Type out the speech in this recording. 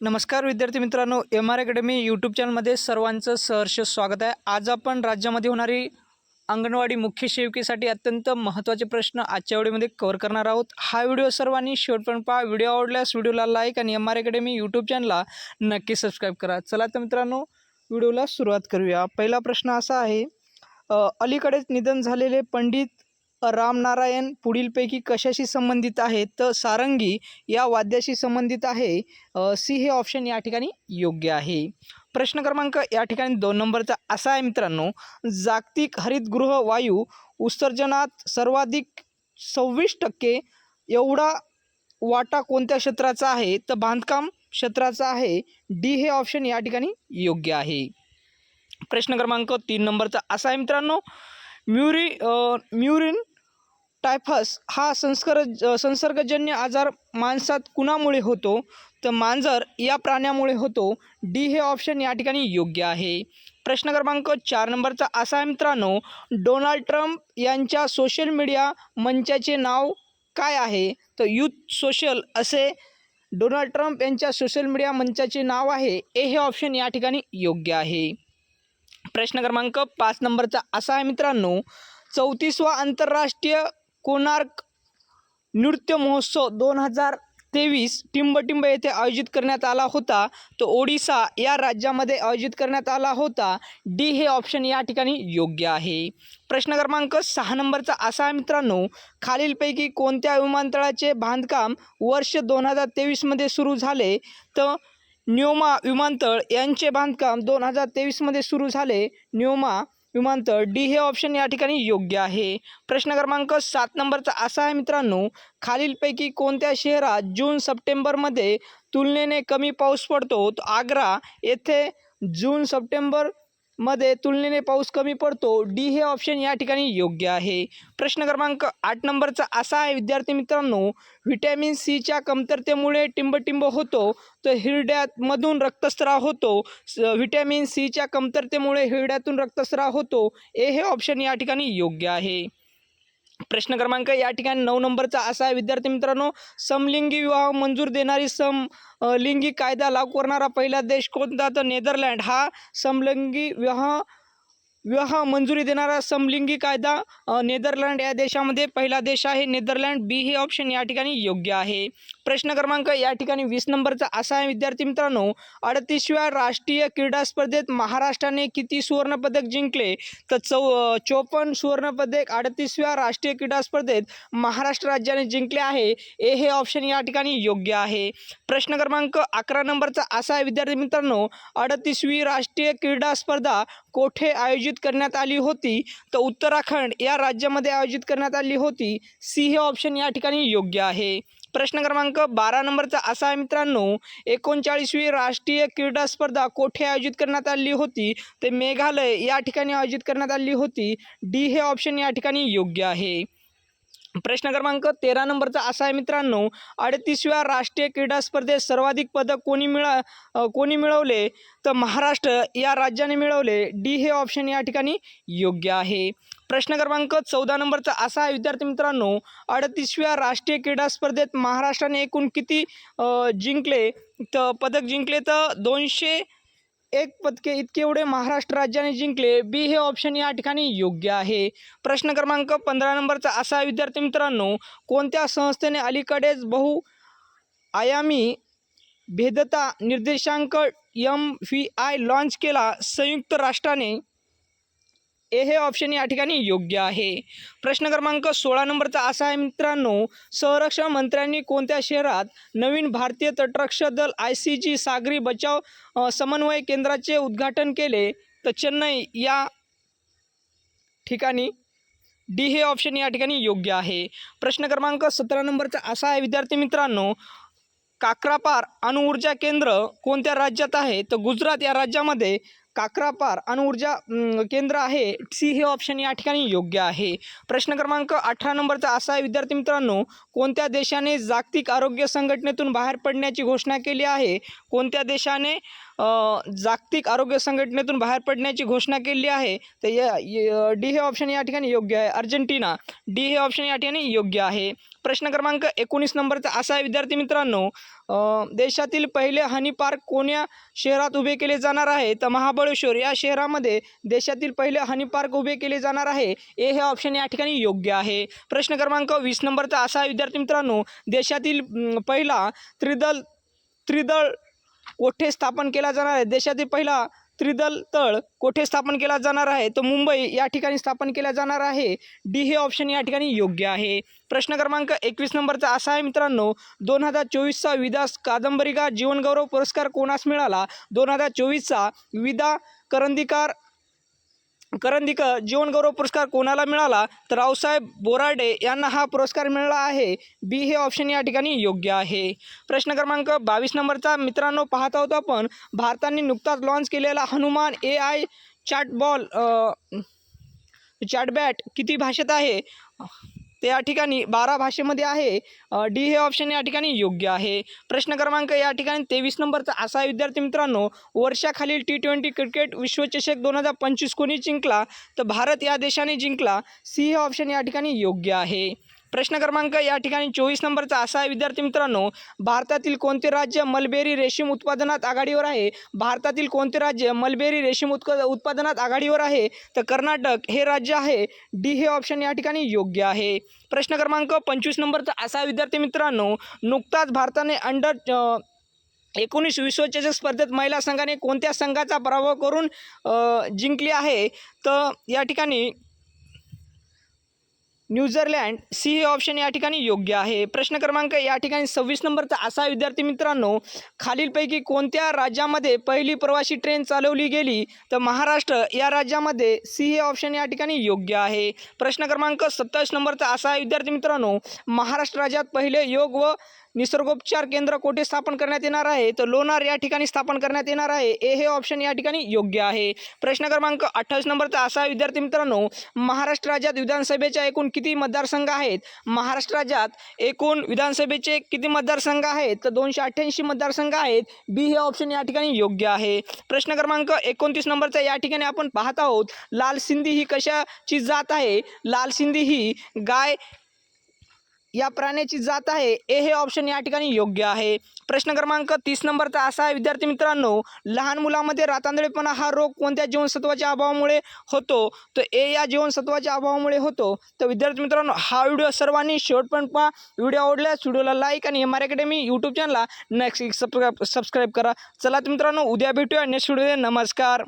नमस्कार विद्यार्थी मित्रांनो एम आर अकॅडमी यूट्यूब चॅनलमध्ये सर्वांचं सहर्ष स्वागत आहे. आज आपण राज्यामध्ये होणारी अंगणवाडी मुख्य सेविकेसाठी अत्यंत महत्त्वाचे प्रश्न आजच्या व्हिडिओमध्ये कव्हर करणार आहोत. हा व्हिडिओ सर्वांनी शेवटपर्यंत पहा. व्हिडिओ आवडल्यास व्हिडिओला लाईक आणि एम आर अकॅडमी यूट्यूब चॅनलला नक्की सबस्क्राईब करा. चला तर मित्रांनो व्हिडिओला सुरुवात करूया. पहिला प्रश्न असा आहे अलीकडेच निधन झालेले पंडित रामनारायण पुढीलपैकी कशाशी संबंधित आहे? तर सारंगी या वाद्याशी संबंधित आहे. सी हे ऑप्शन या ठिकाणी योग्य आहे. प्रश्न क्रमांक या ठिकाणी दोन नंबरचा असा आहे मित्रांनो. जागतिक हरितगृह वायू उत्सर्जनात सर्वाधिक सव्वीस टक्के एवढा वाटा कोणत्या क्षेत्राचा आहे? तर बांधकाम क्षेत्राचा आहे. डी हे ऑप्शन या ठिकाणी योग्य आहे. प्रश्न क्रमांक तीन नंबरचा असा आहे मित्रांनो. म्युरी म्युरिन टायफस हा संस्कर संसर्गजन्य आजार माणसात कुणामुळे होतो? तर मांजर या प्राण्यामुळे होतो. डी हे ऑप्शन या ठिकाणी योग्य आहे. प्रश्न क्रमांक चार नंबरचा असा आहे मित्रांनो डोनाल्ड ट्रम्प यांच्या सोशल मीडिया मंचाचे नाव काय आहे? तर युथ सोशल असे डोनाल्ड ट्रम्प यांच्या सोशल मीडिया मंचाचे नाव आहे. ए हे ऑप्शन या ठिकाणी योग्य आहे. प्रश्न क्रमांक पाच नंबरचा असा आहे मित्रांनो. चौतीसवा आंतरराष्ट्रीय कोणार्क नृत्य महोत्सव दोन हजार तेवीस टिंबटिंब येथे आयोजित करण्यात आला होता. तो ओडिसा या राज्यामध्ये आयोजित करण्यात आला होता. डी हे ऑप्शन या ठिकाणी योग्य आहे. प्रश्न क्रमांक सहा नंबरचा असा आहे मित्रांनो. खालीलपैकी कोणत्या विमानतळाचे बांधकाम वर्ष दोन हजार तेवीसमध्ये सुरू झाले? तर न्योमा विमानतळ यांचे बांधकाम दोन हजार तेवीसमध्ये सुरू झाले. न्योमा विमानतळ डी हे ऑप्शन या ठिकाणी योग्य आहे. प्रश्न क्रमांक सात नंबरचा असा आहे मित्रांनो खालीलपैकी कोणत्या शहरात जून सप्टेंबरमध्ये तुलनेने कमी पाऊस पडतो? आग्रा येथे जून सप्टेंबर मध्ये तुलनेने पाऊस कमी पडतो. डी हे ऑप्शन या ठिकाणी योग्य आहे. प्रश्न क्रमांक आठ नंबरचा असा आहे विद्यार्थी मित्रांनो व्हिटॅमिन सीच्या कमतरतेमुळे टिंबटिंब होतो तर हिरड्यामधून रक्तस्राव होतो. स- व्हिटॅमिन सीच्या कमतरतेमुळे हिरड्यातून रक्तस्राव होतो. ए हे ऑप्शन या ठिकाणी योग्य आहे. प्रश्न क्रमांक या ठिकाणी नऊ नंबरचा असा आहे. विद्यार्थी मित्रांनो समलिंगी विवाह मंजूर देणारी सम लिंगी कायदा लागू करणारा पहिला देश कोणता? तर नेदरलँड. हा समलिंगी विवाह विवाह मंजुरी देणारा समलिंगी कायदा नेदरलँड या देशामध्ये पहिला देश आहे. नेदरलँड बी हे ऑप्शन या ठिकाणी योग्य आहे. प्रश्न क्रमांक या ठिकाणी वीस नंबरचा असा आहे विद्यार्थी मित्रांनो. अडतीसव्या राष्ट्रीय क्रीडा स्पर्धेत महाराष्ट्राने किती सुवर्णपदक जिंकले? तर चौ चोपन्न सुवर्णपदक अडतीसव्या राष्ट्रीय क्रीडा स्पर्धेत महाराष्ट्र राज्याने जिंकले आहे. ए हे ऑप्शन या ठिकाणी योग्य आहे. प्रश्न क्रमांक अकरा नंबरचा असा आहे विद्यार्थी मित्रांनो. अडतीसवी राष्ट्रीय क्रीडा स्पर्धा कोठे आयोजित करण्यात आली होती? तर उत्तराखंड या राज्यामध्ये आयोजित करण्यात आली होती. सी हे ऑप्शन या ठिकाणी योग्य आहे. प्रश्न क्रमांक बारा नंबरचा असा आहे मित्रांनो एकोणचाळीसवी राष्ट्रीय क्रीडा स्पर्धा कोठे आयोजित करण्यात आली होती? ते मेघालय या ठिकाणी आयोजित करण्यात आली होती. डी हे ऑप्शन या ठिकाणी योग्य आहे. प्रश्न क्रमांक तेरा नंबरचा असा आहे मित्रांनो अडतीसव्या राष्ट्रीय क्रीडा स्पर्धेत सर्वाधिक पदक कोणी मिळा कोणी मिळवले? तर महाराष्ट्र या राज्याने मिळवले. डी हे ऑप्शन या ठिकाणी योग्य आहे. प्रश्न क्रमांक चौदा नंबरचा असा आहे विद्यार्थी मित्रांनो अडतीसव्या राष्ट्रीय क्रीडा स्पर्धेत महाराष्ट्राने एकूण किती जिंकले? तर पदक जिंकले तर दोनशे एक पदके इतके एवढे महाराष्ट्र राज्याने जिंकले बी हे ऑप्शन या ठिकाणी योग्य आहे. प्रश्न क्रमांक पंधरा नंबरचा असा विद्यार्थी मित्रांनो कोणत्या संस्थेने अलीकडेच बहु आयामी भेदता निर्देशांक एम व्ही आय लॉन्च केला संयुक्त राष्ट्राने? ए हे ऑप्शन या ठिकाणी योग्य आहे. प्रश्न क्रमांक सोळा नंबरचा असा आहे मित्रांनो संरक्षण मंत्र्यांनी कोणत्या शहरात नवीन भारतीय तटरक्षक दल आय सी जी सागरी बचाव समन्वय केंद्राचे उद्घाटन केले? तर चेन्नई या ठिकाणी डी हे ऑप्शन या ठिकाणी योग्य आहे. प्रश्न क्रमांक सतरा नंबरचा असा आहे विद्यार्थी मित्रांनो काक्रापार अणुऊर्जा केंद्र कोणत्या राज्यात आहे? तर गुजरात या राज्यामध्ये काक्रापार अणुऊर्जा केंद्र आहे. सी हे ऑप्शन या ठिकाणी योग्य आहे. प्रश्न क्रमांक अठरा नंबरचा असा आहे विद्यार्थी मित्रांनो कोणत्या देशाने जागतिक आरोग्य संघटनेतून बाहेर पडण्याची घोषणा केली आहे? कोणत्या देशाने जागतिक आरोग्य संघटनेतून बाहेर पडण्याची घोषणा केली आहे तर या डी हे ऑप्शन या ठिकाणी योग्य आहे. अर्जेंटिना डी हे ऑप्शन या ठिकाणी योग्य आहे. प्रश्न क्रमांक एकोणीस नंबरचा असा आहे विद्यार्थी मित्रांनो देशातील पहिले हनी पार्क कोण्या शहरात उभे केले जाणार आहे? तर महाबळेश्वर या शहरामध्ये देशातील पहिले हनी पार्क उभे केले जाणार आहे. ए हे ऑप्शन या ठिकाणी योग्य आहे. प्रश्न क्रमांक वीस नंबरचा असा आहे विद्यार्थी मित्रांनो देशातील पहिला त्रिदल त्रिदळ कोठे स्थापन केला जाणार आहे? देशातील पहिला त्रिदल तळ कोठे स्थापन केला जाणार आहे? तर मुंबई या ठिकाणी स्थापन केला जाणार आहे. डी हे ऑप्शन या ठिकाणी योग्य आहे. प्रश्न क्रमांक एकवीस नंबरचा असा आहे मित्रांनो. दोन हजार चोवीसचा विदास कादंबरीकार जीवनगौरव पुरस्कार कोणास मिळाला? दोन हजार चोवीसचा विदा करंदीकार करंदीक जीवनगौरव पुरस्कार कोणाला मिळाला? तर रावसाहेब बोराडे यांना हा पुरस्कार मिळाला आहे. बी हे ऑप्शन या ठिकाणी योग्य आहे. प्रश्न क्रमांक बावीस नंबरचा मित्रांनो पाहत आहोत आपण. भारताने नुकताच लॉन्च केलेला हनुमान ए आय चॅटबॉल चॅटबॅट किती भाषेत आहे? ते या ठिकाणी बारा भाषेमध्ये आहे. डी हे ऑप्शन या ठिकाणी योग्य आहे. प्रश्न क्रमांक या ठिकाणी तेवीस नंबरचा असा आहे विद्यार्थी मित्रांनो वर्षाखालील टी ट्वेंटी क्रिकेट विश्वचषक दोन हजार पंचवीस कोणी जिंकला तर भारत या देशाने जिंकला. सी हे ऑप्शन या ठिकाणी योग्य आहे. प्रश्न क्रमांक या ठिकाणी चोवीस नंबरचा असा आहे. विद्यार्थी मित्रांनो भारतातील कोणते राज्य मलबेरी रेशीम उत्पादनात आघाडीवर आहे? भारतातील कोणते राज्य मलबेरी रेशीम उत्क उत्पादनात आघाडीवर आहे? तर कर्नाटक हे राज्य आहे. डी हे ऑप्शन या ठिकाणी योग्य आहे. प्रश्न क्रमांक पंचवीस नंबरचा असा आहे. विद्यार्थी मित्रांनो नुकताच भारताने अंडर एकोणीस विश्वचषक स्पर्धेत महिला संघाने कोणत्या संघाचा पराभव करून जिंकली आहे? तर या ठिकाणी न्यूझीलँड सी हे ऑप्शन या ठिकाणी योग्य आहे. प्रश्न क्रमांक या ठिकाणी सव्वीस नंबरचा असा विद्यार्थी मित्रांनो खालीलपैकी कोणत्या राज्यामध्ये पहिली प्रवासी ट्रेन चालवली गेली? तर महाराष्ट्र या राज्यामध्ये सी हे ऑप्शन या ठिकाणी योग्य आहे. प्रश्न क्रमांक सत्तावीस नंबरचा असा विद्यार्थी मित्रांनो महाराष्ट्र राज्यात पहिले योग व निसर्गोपचार केंद्र कोठे स्थापन करण्यात येणार आहे? तर लोणार या ठिकाणी स्थापन करण्यात येणार आहे. ए हे ऑप्शन या ठिकाणी योग्य आहे. प्रश्न क्रमांक अठ्ठावीस नंबरचा असा आहे, विद्यार्थी मित्रांनो महाराष्ट्र राज्यात विधानसभेच्या एकूण किती मतदारसंघ आहेत? महाराष्ट्र राज्यात एकूण विधानसभेचे किती मतदारसंघ आहेत? तर दोनशे अठ्ठ्याऐंशी मतदारसंघ आहेत. बी हे ऑप्शन या ठिकाणी योग्य आहे. प्रश्न क्रमांक एकोणतीस नंबरचा या ठिकाणी आपण पाहत आहोत. लाल सिंधी ही कशाची जात आहे? लाल सिंधी ही गाय या प्राण्याची जात आहे. ए हे ऑप्शन या ठिकाणी योग्य आहे. प्रश्न क्रमांक तीस नंबरचा असा आहे विद्यार्थी मित्रांनो लहान मुलामध्ये रातांदळेपणा हा रोग कोणत्या जीवनसत्वाच्या अभावामुळे होतो? तर ए या जीवनसत्वाच्या अभावामुळे होतो. तर विद्यार्थी मित्रांनो हा व्हिडिओ सर्वांनी शेवटपर्यंत पहा. व्हिडिओ आवडल्यास व्हिडिओला लाईक आणि एम आर अकॅडमी यूट्यूब चॅनलला नक्की सबस्क्राईब सबस्क्राईब करा. चला मित्रांनो उद्या भेटूया नेक्स्ट व्हिडिओ नमस्कार.